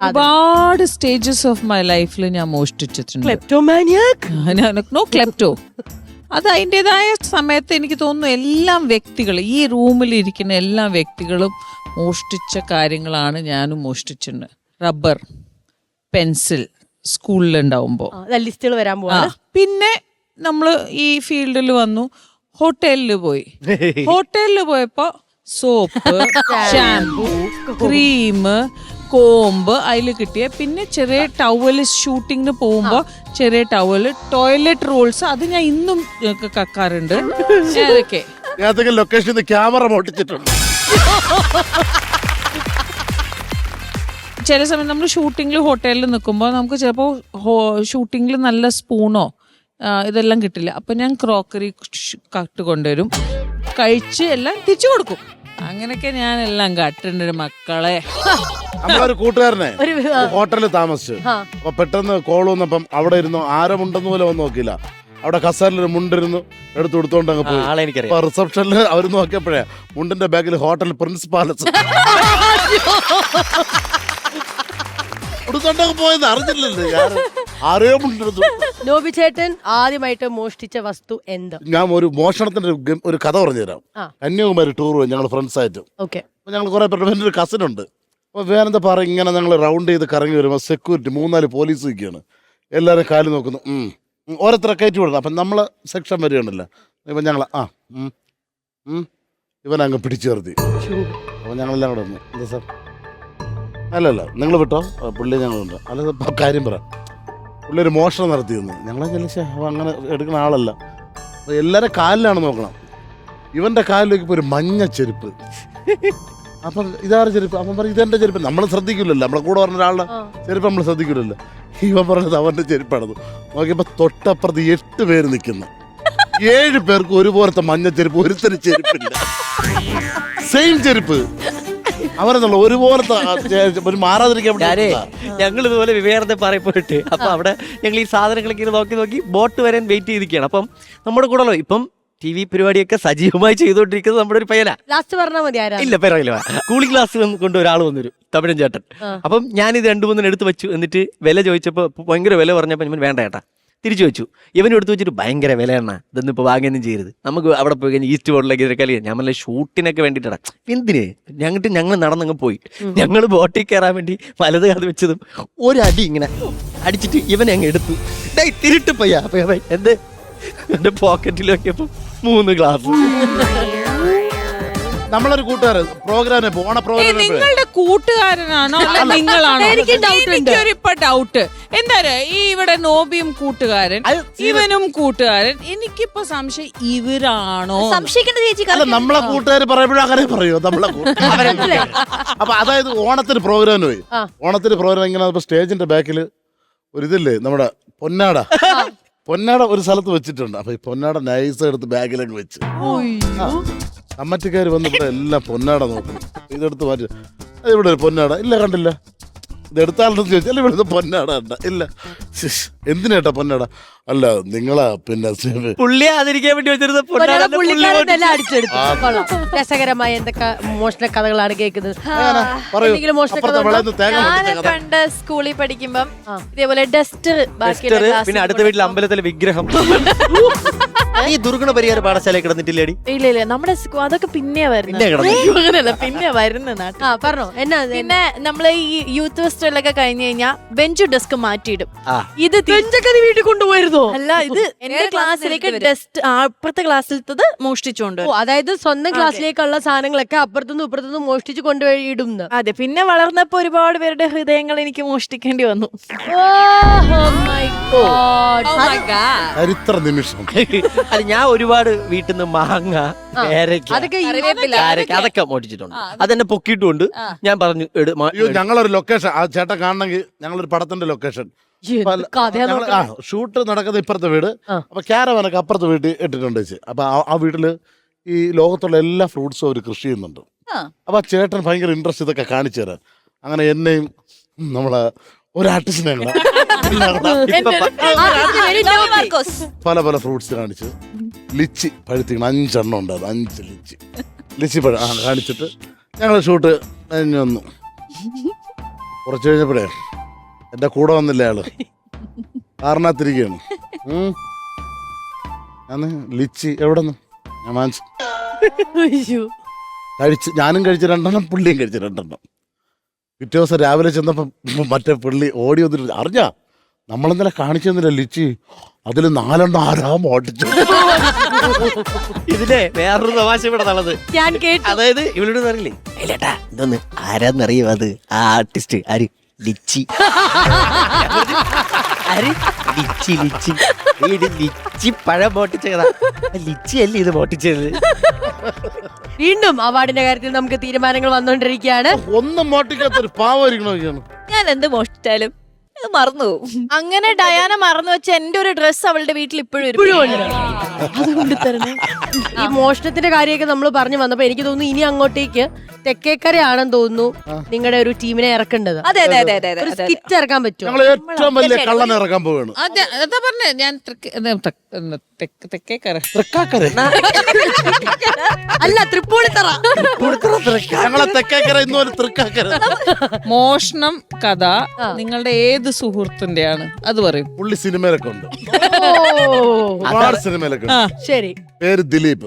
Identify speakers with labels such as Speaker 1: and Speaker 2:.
Speaker 1: ഒരുപാട് stages of my ലൈഫിൽ ഞാൻ മോഷ്ടിച്ചിട്ടുണ്ട്.
Speaker 2: ക്ലെപ്റ്റോമാനിയാക്
Speaker 1: നോ ക്ലെപ്റ്റോ അത് അതിന്റെതായ സമയത്ത് എനിക്ക് തോന്നുന്നു എല്ലാം വ്യക്തികൾ ഈ റൂമിൽ ഇരിക്കുന്ന എല്ലാ വ്യക്തികളും മോഷ്ടിച്ച കാര്യങ്ങളാണ് ഞാനും മോഷ്ടിച്ചിട്ടുണ്ട് റബ്ബർ പെൻസിൽ സ്കൂളിലുണ്ടാവുമ്പോൾ
Speaker 2: ലിസ്റ്റുകൾ വരാൻ
Speaker 1: പിന്നെ നമ്മൾ ഈ ഫീൽഡിൽ വന്നു ഹോട്ടലിൽ പോയി. ഹോട്ടലിൽ പോയപ്പോ സോപ്പ് ഷാംപൂ ക്രീം കോമ്പ് അതിൽ കിട്ടിയ. പിന്നെ ചെറിയ ടവൽ ഷൂട്ടിങ്ങിന് പോകുമ്പോൾ ചെറിയ ടവൽ ടോയ്ലറ്റ് റോൾസ് അത് ഞാൻ ഇന്നും കക്കാറുണ്ട്. അതൊക്കെ
Speaker 3: ഏതെങ്കിലും ലൊക്കേഷനിൽ ക്യാമറ മോട്ടിച്ചിട്ടുണ്ട്
Speaker 1: ചില സമയം നമ്മൾ ഷൂട്ടിങ്ങിൽ ഹോട്ടലിൽ നിൽക്കുമ്പോൾ നമുക്ക് ചിലപ്പോൾ ഷൂട്ടിങ്ങിൽ നല്ല സ്പൂണോ ഇതെല്ലാം കിട്ടില്ല. അപ്പം ഞാൻ ക്രോക്കറി കട്ട് കൊണ്ടുവരും. കഴിച്ച് എല്ലാം തിരിച്ചു കൊടുക്കും. അങ്ങനെയൊക്കെ ഞാൻ എല്ലാം കട്ടുണ്ട് മക്കളെ
Speaker 3: നമ്മളൊരു കൂട്ടുകാരനെ
Speaker 2: ഒരു
Speaker 3: ഹോട്ടലിൽ താമസിച്ചു. അപ്പൊ പെട്ടെന്ന് കോൾ വന്നപ്പം അവിടെ ഇരുന്നു. ആരമുണ്ടെന്ന് പോലും ഒന്നും നോക്കിയില്ല. അവിടെ കസേരയിൽ ഒരു മുണ്ടിരുന്നു എടുത്തു കൊടുത്തോണ്ട് അങ്ങ് പോയി.
Speaker 4: ആളെ എനിക്കറിയാം.
Speaker 3: അപ്പൊ റിസപ്ഷനിൽ അവർ നോക്കിയപ്പോഴേ മുണ്ടിന്റെ ബാഗിൽ ഹോട്ടൽ പ്രിൻസ് പാലസ് കൊടുത്തോണ്ടങ്ങ് പോയത് അറിഞ്ഞില്ലല്ലോ ഞാൻ. ആരെയോ മുണ്ടെടുത്തു
Speaker 2: നോബി ചേട്ടൻ ആദ്യമായിട്ട് മോഷ്ടിച്ച വസ്തു എന്ത്?
Speaker 3: ഞാൻ ഒരു മോഷണത്തിന്റെ ഒരു ഗം- ഒരു കഥ പറഞ്ഞുതരാം.
Speaker 2: ആ.
Speaker 3: കന്യാകുമാരി ടൂർ പോയി ഞങ്ങൾ ഫ്രണ്ട്സ് ആയിട്ട്.
Speaker 2: ഓക്കെ.
Speaker 3: അപ്പോൾ ഞങ്ങൾ കുറെ പേരുടെ എന്റെ ഒരു കസിൻ ഉണ്ട്. അപ്പോൾ വേറെന്താ പറ ഇങ്ങനെ ഞങ്ങൾ റൗണ്ട് ചെയ്ത് കറങ്ങി വരുമ്പോൾ സെക്യൂരിറ്റി മൂന്നാൽ പോലീസ് നിൽക്കുകയാണ് എല്ലാവരും കാൽ നോക്കുന്നു. ഓരോരുത്തരെ കയറ്റി വിടണം. അപ്പം നമ്മൾ സെക്ഷൻ വരികയാണല്ലോ ഇപ്പം ഞങ്ങൾ ആ. ഇവൻ അങ്ങ് പിടിച്ചു നിർത്തി. അപ്പോൾ ഞങ്ങളെല്ലാം കൂടെ വന്നു. എന്താ സാർ? അല്ലല്ല നിങ്ങൾ വിട്ടോ? പുള്ളി ഞങ്ങളുണ്ട്. അല്ല കാര്യം പറ. പുള്ളി ഒരു മോഷണം നടത്തിയെന്ന് ഞങ്ങളെ ചില അങ്ങനെ എടുക്കുന്ന ആളല്ല. എല്ലാവരും കാലിലാണ് നോക്കണം. ഇവന്റെ കാലിലേക്ക് ഇപ്പോൾ ഒരു മഞ്ഞ ചെരുപ്പ്. അപ്പം ഇതാറ് ചെരുപ്പ്. അവൻ പറയും ഇതെന്റെ ചെരുപ്പ്. നമ്മൾ ശ്രദ്ധിക്കില്ലല്ലോ. നമ്മളെ കൂടെ പറഞ്ഞ ഒരാളുടെ. ചെരുപ്പ് നമ്മൾ ശ്രദ്ധിക്കില്ലല്ലോ. ഇവൻ പറഞ്ഞത് അവന്റെ ചെരുപ്പാണത്. നോക്കിയപ്പോ തൊട്ടപ്പുറത്ത് എട്ട് പേര് നിൽക്കുന്നു. ഏഴ് പേർക്ക് ഒരുപോലത്തെ മഞ്ഞ ചെരുപ്പ് ഒരുത്തര ചെരുപ്പില്ല. സെയിം ചെരുപ്പ്. അവരെന്നുള്ള ഒരുപോലത്തെ ഒരു മാറാതിരിക്കാൻ
Speaker 4: ഞങ്ങൾ ഇതുപോലെ വിവേകത്തെ പറയപ്പെട്ട് പോയിട്ട് അപ്പൊ അവിടെ ഞങ്ങൾ ഈ സാധനങ്ങളൊക്കെ ഇങ്ങനെ നോക്കി നോക്കി ബോട്ട് വരാൻ വെയിറ്റ് ചെയ്തിരിക്കുകയാണ്. അപ്പം നമ്മുടെ കൂടെ ഇപ്പം ടി വി പരിപാടിയൊക്കെ സജീവമായി ചെയ്തുകൊണ്ടിരിക്കുന്നത് നമ്മുടെ ഒരു പയ്യനാ.
Speaker 2: ലാസ്റ്റ് പറഞ്ഞാൽ മതി ആരാ?
Speaker 4: ഇല്ല പറയില്ല കൂളിംഗ് ഗ്ലാസ് കൊണ്ട് ഒരാൾ വന്നൊരു തമിഴൻ ചേട്ടൻ. അപ്പം ഞാൻ ഞാനിത് രണ്ടു മൂന്നിന് എടുത്ത് വെച്ചു. എന്നിട്ട് വില ചോദിച്ചപ്പോൾ ഭയങ്കര വില പറഞ്ഞപ്പോൾ ഞാൻ വേണ്ട ചേട്ടാ. തിരിച്ചു വെച്ചു. ഇവനും എടുത്തു വെച്ചിട്ട് ഭയങ്കര വില എണ്ണ. ഇതൊന്നും ഇപ്പോൾ വാങ്ങുകയൊന്നും ചെയ്യരുത്. നമുക്ക് അവിടെ പോയി കഴിഞ്ഞാൽ ഈസ്റ്റ് ബോർഡിലേക്ക് അല്ലെങ്കിൽ ഞാൻ നല്ല ഷൂട്ടിനൊക്കെ വേണ്ടിയിട്ടാണ് എന്തിന്? ഞങ്ങൾക്ക് ഞങ്ങൾ നടന്നങ്ങ് പോയി. ഞങ്ങൾ ബോട്ടിൽ കയറാൻ വേണ്ടി വലത് കാത് വെച്ചതും ഒരടി ഇങ്ങനെ അടിച്ചിട്ട് ഇവനെ അങ്ങ് എടുത്തു. തിരിട്ട് പോയാ പോയാ എന്ത്? എന്റെ പോക്കറ്റിൽ നോക്കിയപ്പോ മൂന്ന് ഗ്ലാസ്.
Speaker 3: നമ്മളൊരു കൂട്ടുകാരൻ പ്രോഗ്രാമിന് പോണ ഓണ പ്രോഗ്രാമിന് പോയി.
Speaker 1: നിങ്ങളുടെ കൂട്ടുകാരനാണോ അല്ല നിങ്ങളാണോ?
Speaker 2: എനിക്ക് doubt ഉണ്ട്.
Speaker 1: എനിക്കൊരിപ്പോ ഡൗട്ട് എന്താ ഈ ഇവിടെ നോബിയും കൂട്ടുകാരൻ
Speaker 3: അത്
Speaker 1: ഇവനും കൂട്ടുകാരൻ എനിക്കിപ്പോ സംശയം ഇവരാണോ?
Speaker 5: സംശയിക്കേണ്ട ചേച്ചി
Speaker 3: അല്ല നമ്മളെ കൂട്ടുകാർ പറയുമ്പോഴും അങ്ങനെ പറയോ? നമ്മളെ കൂട്ടുകാര് അപ്പൊ അതായത് ഓണത്തിന് പ്രോഗ്രാമിന് പോയി.
Speaker 2: ആ.
Speaker 3: ഓണത്തിന് പ്രോഗ്രാം ഇങ്ങനെ സ്റ്റേജിന്റെ ബാക്കിൽ ഒരു ഇതില്ലേ നമ്മുടെ പൊന്നാട. പൊന്നാട ഒരു സ്ഥലത്ത് വെച്ചിട്ടുണ്ട്. അപ്പൊ ഈ പൊന്നാട നൈസ് എടുത്ത് ബാഗിലങ്ങ് വെച്ച്. കമ്മറ്റിക്കാർ വന്ന് ഇവിടെ എല്ലാം പൊന്നാട നോക്കണം ഇതെടുത്ത് മാറ്റി. ഇവിടെ ഒരു പൊന്നാട. ഇല്ല കണ്ടില്ല. ഇത് എടുത്താലെന്ന് ചോദിച്ചാൽ ഇവിടുത്തെ പൊന്നാട ഇല്ല. എന്തിനേട്ടാ പൊന്നാട? അല്ല നിങ്ങളാ പിന്നെ
Speaker 4: പുള്ളിയെ ആദരിക്കാൻ വേണ്ടി വെച്ചിരുന്ന
Speaker 2: പുള്ളിക്കാരൻ അടിച്ചെടുത്തു. കൊള്ളാം. രസകരമായ എന്തൊക്കെ മോഷണ കഥകളാണ് കേൾക്കുന്നത്.
Speaker 3: പറയൂ.
Speaker 2: എന്തെങ്കിലും മോഷണ കഥ
Speaker 3: അപ്പുറത്തെ
Speaker 2: ഉണ്ടോ?
Speaker 3: വിളന്ന് തേങ്ങ
Speaker 5: ഞാൻ
Speaker 3: പൊട്ടിച്ച കഥ.
Speaker 5: പണ്ട് സ്കൂളിൽ പഠിക്കുമ്പം ഇതേപോലെ ഡസ്റ്റർ ബാക്കിയുള്ള
Speaker 4: ഡസ്റ്റർ, പിന്നെ അടുത്ത വീട്ടിലെ അമ്പലത്തിലെ വിഗ്രഹം. ഈ ദുർഗുണ പരിഹാര പാഠശാല കിടന്നിട്ടില്ലേടി?
Speaker 5: ഇല്ല ഇല്ല നമ്മുടെ സ്കൂ- അതൊക്കെ പിന്നെ വരുന്നത്.
Speaker 4: പിന്നെ കിടന്നു.
Speaker 5: അങ്ങനെയല്ല പിന്നെ വരുന്ന നാട്ടിൽ.
Speaker 2: ആ പറഞ്ഞോ. എന്നാ
Speaker 5: പിന്നെ നമ്മൾ ഈ യൂത്ത് ഫെസ്റ്റിവലൊക്കെ കഴിഞ്ഞു കഴിഞ്ഞാൽ ബെഞ്ച് ഡെസ്ക് മാറ്റിയിടും.
Speaker 4: ആ.
Speaker 5: ഇത് തി-
Speaker 2: ബെഞ്ചൊക്കെ വീട്ടിൽ കൊണ്ടുപോയിരുന്നോ?
Speaker 5: അല്ല ഇത് എന്റെ ക്ലാസ്സിലേക്ക് ഡെസ്റ്റ് അപ്പുറത്തെ ക്ലാസ്സിലത്തത് മോഷ്ടിച്ചുകൊണ്ട്
Speaker 2: ഓ അതായത് സ്വന്തം ക്ലാസ്സിലേക്കുള്ള സാധനങ്ങളൊക്കെ അപ്പുറത്തുനിന്നും ഇപ്പുറത്തുനിന്നും മോഷ്ടിച്ച് കൊണ്ടുപോയി ഇടുന്നു
Speaker 5: അതെ പിന്നെ വളർന്നപ്പോ ഒരുപാട് പേരുടെ ഹൃദയങ്ങൾ എനിക്ക് മോഷ്ടിക്കേണ്ടി വന്നു.
Speaker 3: ചരിത്ര നിമിഷം.
Speaker 4: അല്ല ഞാൻ ഒരുപാട് വീട്ടിൽ നിന്ന് മാങ്ങ പേരയ്ക്ക
Speaker 2: അതൊക്കെ ഈ-
Speaker 4: കാരക്ക അതൊക്കെ മോട്ടിച്ചിട്ടുണ്ട്. അതെന്നെ പൊക്കിയിട്ടുണ്ട്. ഞാൻ പറഞ്ഞു എട് മാ-
Speaker 3: അയ്യോ ഞങ്ങളൊരു ലൊക്കേഷൻ ആ ചേട്ടൻ കാണണമെങ്കിൽ ഞങ്ങളൊരു പടത്തിന്റെ ലൊക്കേഷൻ
Speaker 2: എന്ത് കഥയാ
Speaker 3: ഞങ്ങൾ ഷൂട്ട് നടക്കുന്ന ഇപ്പുറത്തെ വീട്.
Speaker 2: ആ.
Speaker 3: അപ്പൊ ക്യാരവാനൊക്കെ അപ്പുറത്തെ വീട്ടിൽ ഇട്ടിട്ടുണ്ട് വെച്ച് അപ്പൊ ആ- ആ വീട്ടിൽ ഈ ലോകത്തുള്ള എല്ലാ ഫ്രൂട്ട്സും അവർ കൃഷി ചെയ്യുന്നുണ്ട്. അപ്പൊ ആ ചേട്ടൻ ഭയങ്കര ഇൻട്രസ്റ്റ് ഇതൊക്കെ കാണിച്ചു തരാൻ. അങ്ങനെ എന്നെയും നമ്മളെ ഒരു ആർട്ടിസ്റ്റിനെ പല പല ഫ്രൂട്ട്സ് കാണിച്ചു ലിച്ചി പഴുത്തിക്കണം അഞ്ചെണ്ണം ഉണ്ടായിരുന്നു അഞ്ച് ലിച്ചി. ലിച്ചി പഴം ആ കാണിച്ചിട്ട് ഞങ്ങൾ ഷൂട്ട് കഴിഞ്ഞ് വന്നു. കുറച്ച് കഴിഞ്ഞപ്പോഴേ എന്റെ കൂടെ വന്നില്ല ആൾ? കാറിനകത്തിരിക്കുകയാണ് ഞാൻ ഞാൻ ലിച്ചി എവിടെ നിന്ന് ഞാൻ വാങ്ങിച്ചു. കഴിച്ച് ഞാനും കഴിച്ച രണ്ടെണ്ണം പുള്ളിയും കഴിച്ച രണ്ടെണ്ണം. പിറ്റേ ദിവസം രാവിലെ ചെന്നപ്പം മറ്റേ പുള്ളി ഓടി വന്നിട്ട് അറിഞ്ഞാ? നമ്മളെന്നലെ കാണിച്ചു തന്നില്ല ലിച്ചി? അതിൽ നാലെണ്ണം ആരാ മോട്ടിച്ചു
Speaker 4: ഇതിലെ വേറൊരു തമാശ ഇവിടെ നടന്നത്
Speaker 2: ഞാൻ കേട്ടു.
Speaker 4: അതായത് ഇവളോട് അറിയില്ലേ? ഇല്ലേട്ടാ ഇതൊന്ന് ആരാന്നറിയോ അത്? ആ ആർട്ടിസ്റ്റ് ആര്? ലിച്ചി. Litchi litchi. ഇത് ലിച്ചി പഴം പൊട്ടിച്ചതാ ലിച്ചി അല്ലേ ഇത് പൊട്ടിച്ചത്
Speaker 2: വീണ്ടും അവാർഡിന്റെ കാര്യത്തിൽ നമുക്ക് തീരുമാനങ്ങൾ വന്നുകൊണ്ടിരിക്കുകയാണ്.
Speaker 3: ഒന്നും മോട്ടിക്കാത്തൊരു പാവമായിരിക്കണോ
Speaker 6: ഞാൻ എന്ത് മോഷ്ടിച്ചാലും അത് മറന്നു പോകും
Speaker 5: അങ്ങനെ ഡയാന മറന്നു വെച്ച എന്റെ ഒരു ഡ്രസ് അവളുടെ വീട്ടിൽ ഇപ്പോഴും
Speaker 2: ഇപ്പോഴും അതുകൊണ്ട് തരണേ ഈ മോഷണത്തിന്റെ കാര്യമൊക്കെ നമ്മൾ പറഞ്ഞു വന്നപ്പോ എനിക്ക് തോന്നുന്നു ഇനി അങ്ങോട്ടേക്ക് തെക്കേക്കരയാണെന്ന് തോന്നുന്നു നിങ്ങളുടെ ഒരു ടീമിനെ ഇറക്കേണ്ടത്.
Speaker 6: അതെ അതെ അതെ അതെ
Speaker 2: ഒരു
Speaker 6: അതെ
Speaker 2: സ്കിറ്റ് ഇറക്കാൻ പറ്റും
Speaker 3: ഞങ്ങൾ ഏറ്റവും വലിയ കള്ളൻ ഇറക്കാൻ പോവാണ്.
Speaker 1: അതെ അതാ പറഞ്ഞേ ഞാൻ തെക്ക് ഇത് തെക്ക് തെക്ക് തെക്കേക്കര.
Speaker 3: തൃക്കാക്കര?
Speaker 2: അല്ല തൃപ്പൂണിത്തറ.
Speaker 3: ഞങ്ങളെ തെക്കേക്കര ഇന്നും ഒരു തൃക്കാക്കര.
Speaker 1: മോഷണം കഥ നിങ്ങളുടെ ഏത് സുഹൃത്തിന്റെയാണ്? അത് പറയും.
Speaker 3: പുള്ളി സിനിമയിലൊക്കെ ഉണ്ട്. ഒരുപാട് സിനിമയിലൊക്കെ
Speaker 2: ശരി.
Speaker 3: പേര് ദിലീപ്.